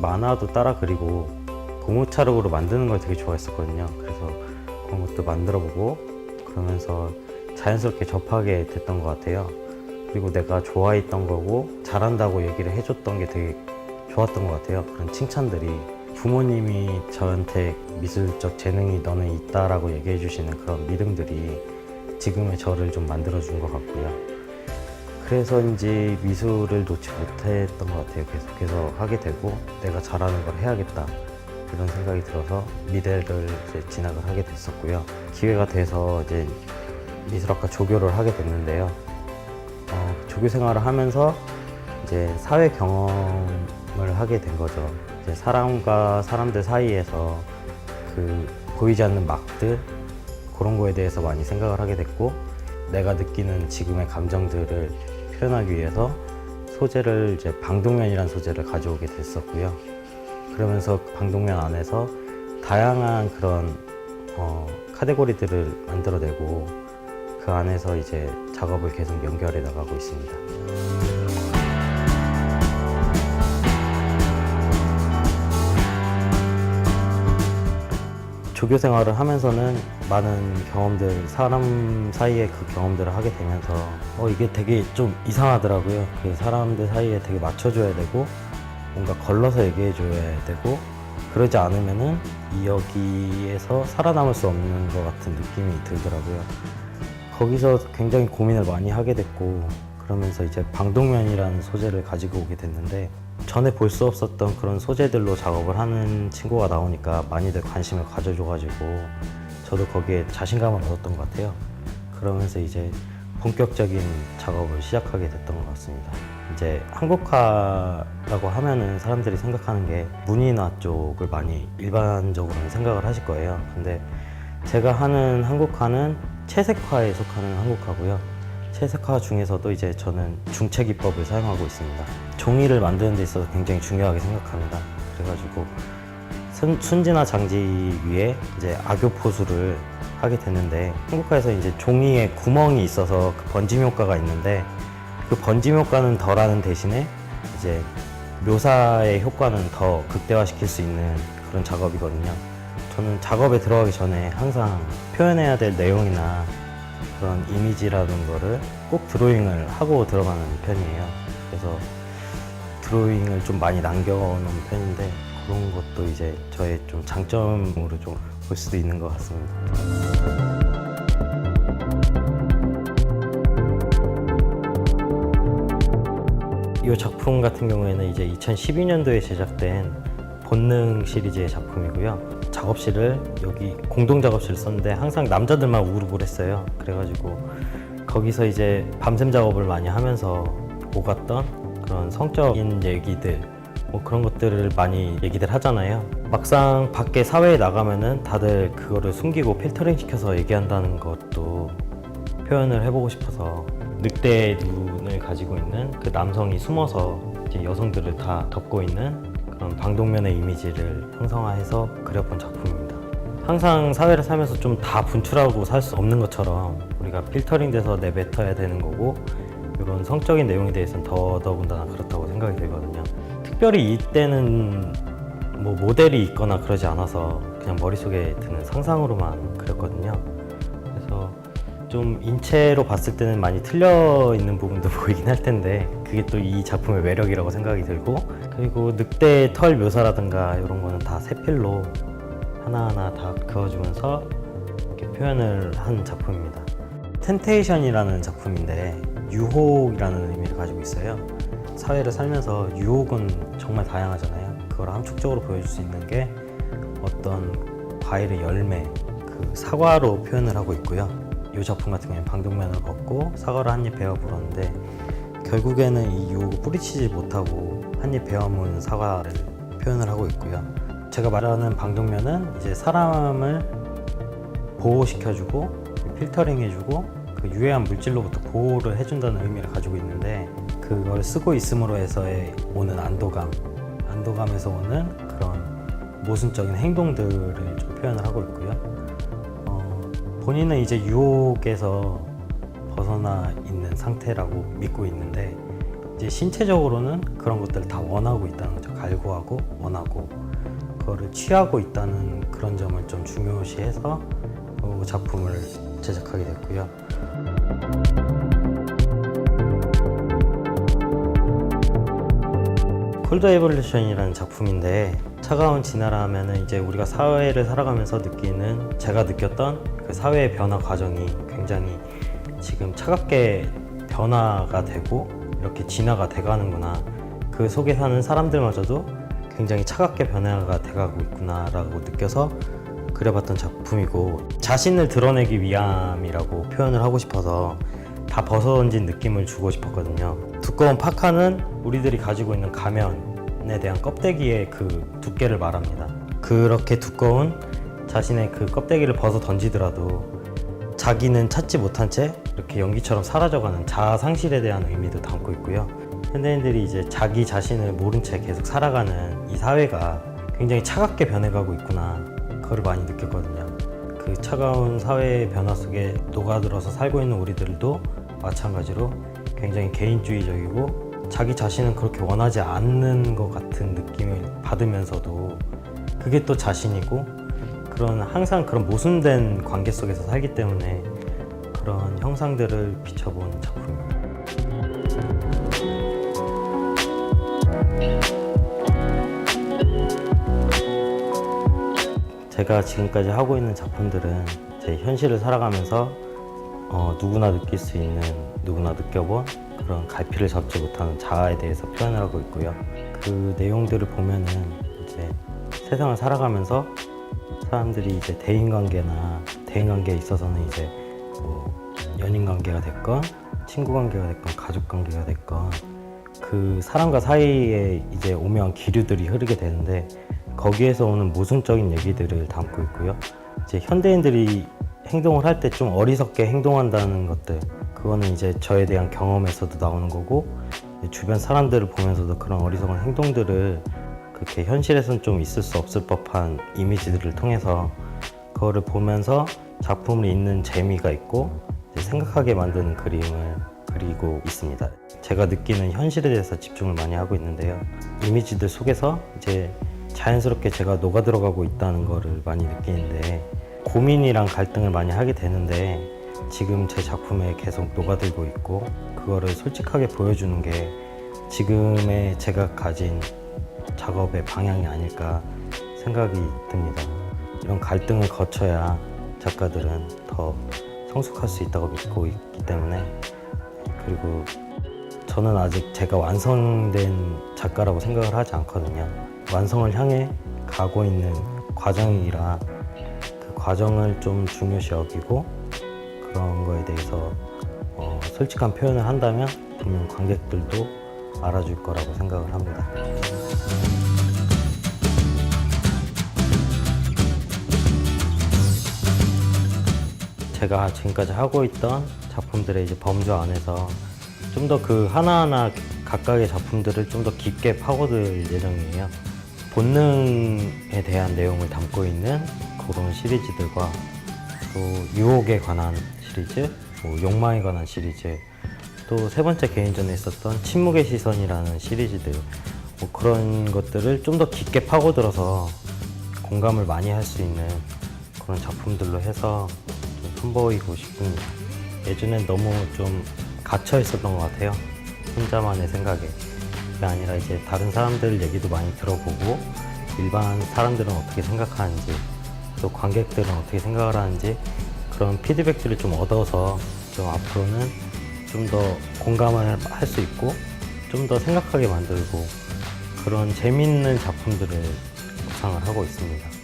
만화도 따라 그리고 고무차력으로 만드는 걸 되게 좋아했었거든요. 그래서 그런 것도 만들어보고 그러면서 자연스럽게 접하게 됐던 것 같아요. 그리고 내가 좋아했던 거고 잘한다고 얘기를 해줬던 게 되게 좋았던 것 같아요. 그런 칭찬들이 부모님이 저한테 미술적 재능이 너는 있다라고 얘기해 주시는 그런 믿음들이 지금의 저를 좀 만들어 준 것 같고요. 그래서인지 미술을 놓지 못했던 것 같아요. 계속해서 하게 되고 내가 잘하는 걸 해야겠다 이런 생각이 들어서 미대를 이제 진학을 하게 됐었고요. 기회가 돼서 이제 미술학과 조교를 하게 됐는데요. 어, 조교 생활을 하면서 이제 사회 경험을 하게 된 거죠. 이제 사람과 사람들 사이에서 그 보이지 않는 막들 그런 거에 대해서 많이 생각을 하게 됐고 내가 느끼는 지금의 감정들을 표현하기 위해서 소재를 이제 방독면이라는 소재를 가져오게 됐었고요. 그러면서 그 방독면 안에서 다양한 그런 어, 카테고리들을 만들어내고 그 안에서 이제 작업을 계속 연결해 나가고 있습니다. 조교 생활을 하면서는 많은 경험들, 사람 사이에 그 경험들을 하게 되면서 어, 이게 되게 좀 이상하더라고요. 그 사람들 사이에 되게 맞춰줘야 되고 뭔가 걸러서 얘기해줘야 되고 그러지 않으면은 이 여기에서 살아남을 수 없는 것 같은 느낌이 들더라고요. 거기서 굉장히 고민을 많이 하게 됐고 그러면서 이제 방독면이라는 소재를 가지고 오게 됐는데 전에 볼 수 없었던 그런 소재들로 작업을 하는 친구가 나오니까 많이들 관심을 가져줘가지고 저도 거기에 자신감을 얻었던 것 같아요. 그러면서 이제 본격적인 작업을 시작하게 됐던 것 같습니다. 이제 한국화라고 하면은 사람들이 생각하는 게 문인화 쪽을 많이 일반적으로는 생각을 하실 거예요. 근데 제가 하는 한국화는 채색화에 속하는 한국화고요. 채색화 중에서도 이제 저는 중체 기법을 사용하고 있습니다. 종이를 만드는 데 있어서 굉장히 중요하게 생각합니다. 그래가지고 순, 순지나 장지 위에 이제 악교 포수를 하게 되는데 한국화에서 이제 종이에 구멍이 있어서 그 번짐 효과가 있는데 그 번짐 효과는 덜하는 대신에 이제 묘사의 효과는 더 극대화시킬 수 있는 그런 작업이거든요. 저는 작업에 들어가기 전에 항상 표현해야 될 내용이나 그런 이미지라는 거를 꼭 드로잉을 하고 들어가는 편이에요. 그래서 드로잉을 좀 많이 남겨놓은 편인데 그런 것도 이제 저의 좀 장점으로 좀 볼 수도 있는 것 같습니다. 이 작품 같은 경우에는 이제 2012년도에 제작된 본능 시리즈의 작품이고요. 작업실을 여기 공동 작업실을 썼는데 항상 남자들만 우르르했어요. 그래가지고 거기서 이제 밤샘 작업을 많이 하면서 오갔던 그런 성적인 얘기들 뭐 그런 것들을 많이 얘기들 하잖아요. 막상 밖에 사회에 나가면은 다들 그거를 숨기고 필터링 시켜서 얘기한다는 것도 표현을 해보고 싶어서 늑대 눈을 가지고 있는 그 남성이 숨어서 이제 여성들을 다 덮고 있는 그런 방독면의 이미지를 형성화해서 그려본 작품입니다. 항상 사회를 살면서 좀 다 분출하고 살 수 없는 것처럼 우리가 필터링 돼서 내뱉어야 되는 거고 이런 성적인 내용에 대해서는 더더군다나 그렇다고 생각이 들거든요. 특별히 이때는 뭐 모델이 있거나 그러지 않아서 그냥 머릿속에 드는 상상으로만 그렸거든요. 그래서 좀 인체로 봤을 때는 많이 틀려 있는 부분도 보이긴 할 텐데 그게 또 이 작품의 매력이라고 생각이 들고 그리고 늑대의 털 묘사라든가 이런 거는 다 세필로 하나하나 다 그어주면서 이렇게 표현을 한 작품입니다. 텐테이션이라는 작품인데 유혹이라는 의미를 가지고 있어요. 사회를 살면서 유혹은 정말 다양하잖아요. 그걸 함축적으로 보여줄 수 있는 게 어떤 과일의 열매, 그 사과로 표현을 하고 있고요. 이 작품 같은 경우는 방독면을 벗고 사과를 한 입 베어 물었는데 결국에는 이 유혹을 뿌리치지 못하고 한 입 베어 문 사과를 표현을 하고 있고요. 제가 말하는 방독면은 이제 사람을 보호시켜주고 필터링해주고 그 유해한 물질로부터 보호를 해준다는 의미를 가지고 있는데 그걸 쓰고 있음으로 해서의 오는 안도감, 안도감에서 오는 그런 모순적인 행동들을 좀 표현을 하고 있고요. 어, 본인은 이제 유혹에서 벗어나 있는 상태라고 믿고 있는데 이제 신체적으로는 그런 것들을 다 원하고 있다는 거죠. 갈구하고 원하고 그거를 취하고 있다는 그런 점을 좀 중요시해서 어, 작품을 제작하게 됐고요. 콜드 에볼루션이라는 작품인데 차가운 진화라면은 이제 우리가 사회를 살아가면서 느끼는 제가 느꼈던 그 사회의 변화 과정이 굉장히 지금 차갑게 변화가 되고 이렇게 진화가 돼가는구나 그 속에 사는 사람들마저도 굉장히 차갑게 변화가 돼가고 있구나라고 느껴서 그려봤던 작품이고 자신을 드러내기 위함이라고 표현을 하고 싶어서 다 벗어던진 느낌을 주고 싶었거든요. 두꺼운 파카는 우리들이 가지고 있는 가면에 대한 껍데기의 그 두께를 말합니다. 그렇게 두꺼운 자신의 그 껍데기를 벗어 던지더라도 자기는 찾지 못한 채 이렇게 연기처럼 사라져가는 자아 상실에 대한 의미도 담고 있고요. 현대인들이 이제 자기 자신을 모른 채 계속 살아가는 이 사회가 굉장히 차갑게 변해가고 있구나. 그걸 많이 느꼈거든요. 그 차가운 사회의 변화 속에 녹아들어서 살고 있는 우리들도 마찬가지로 굉장히 개인주의적이고 자기 자신은 그렇게 원하지 않는 것 같은 느낌을 받으면서도 그게 또 자신이고 그런 항상 그런 모순된 관계 속에서 살기 때문에 그런 형상들을 비춰본 작품입니다. 제가 지금까지 하고 있는 작품들은 제 현실을 살아가면서 어, 누구나 느낄 수 있는 누구나 느껴본 그런 갈피를 잡지 못하는 자아에 대해서 표현을 하고 있고요. 그 내용들을 보면은 이제 세상을 살아가면서 사람들이 이제 대인 관계나 대인 관계에 있어서는 이제 뭐 연인 관계가 됐건 친구 관계가 됐건 가족 관계가 됐건 그 사람과 사이에 이제 오묘한 기류들이 흐르게 되는데 거기에서 오는 모순적인 얘기들을 담고 있고요. 이제 현대인들이 행동을 할 때 좀 어리석게 행동한다는 것들 그거는 이제 저에 대한 경험에서도 나오는 거고 주변 사람들을 보면서도 그런 어리석은 행동들을 그렇게 현실에서는 좀 있을 수 없을 법한 이미지들을 통해서 그거를 보면서 작품을 읽는 재미가 있고 생각하게 만드는 그림을 그리고 있습니다. 제가 느끼는 현실에 대해서 집중을 많이 하고 있는데요. 이미지들 속에서 이제 자연스럽게 제가 녹아 들어가고 있다는 거를 많이 느끼는데 고민이랑 갈등을 많이 하게 되는데 지금 제 작품에 계속 녹아들고 있고 그거를 솔직하게 보여주는 게 지금의 제가 가진 작업의 방향이 아닐까 생각이 듭니다. 이런 갈등을 거쳐야 작가들은 더 성숙할 수 있다고 믿고 있기 때문에 그리고 저는 아직 제가 완성된 작가라고 생각을 하지 않거든요. 완성을 향해 가고 있는 과정이라 그 과정을 좀 중요시 여기고 그런 거에 대해서 어, 솔직한 표현을 한다면 분명 관객들도 알아줄 거라고 생각을 합니다. 제가 지금까지 하고 있던 작품들의 이제 범주 안에서 좀 더 그 하나하나 각각의 작품들을 좀 더 깊게 파고들 예정이에요. 본능에 대한 내용을 담고 있는 그런 시리즈들과 또 유혹에 관한 시리즈, 뭐 욕망에 관한 시리즈, 또 세 번째 개인전에 있었던 침묵의 시선이라는 시리즈들, 뭐 그런 것들을 좀 더 깊게 파고들어서 공감을 많이 할 수 있는 그런 작품들로 해서 좀 선보이고 싶습니다. 예전엔 너무 좀 갇혀 있었던 것 같아요. 혼자만의 생각에. 그게 아니라 이제 다른 사람들 얘기도 많이 들어보고 일반 사람들은 어떻게 생각하는지 또 관객들은 어떻게 생각을 하는지 그런 피드백들을 좀 얻어서 좀 앞으로는 좀 더 공감을 할 수 있고 좀 더 생각하게 만들고 그런 재밌는 작품들을 구상을 하고 있습니다.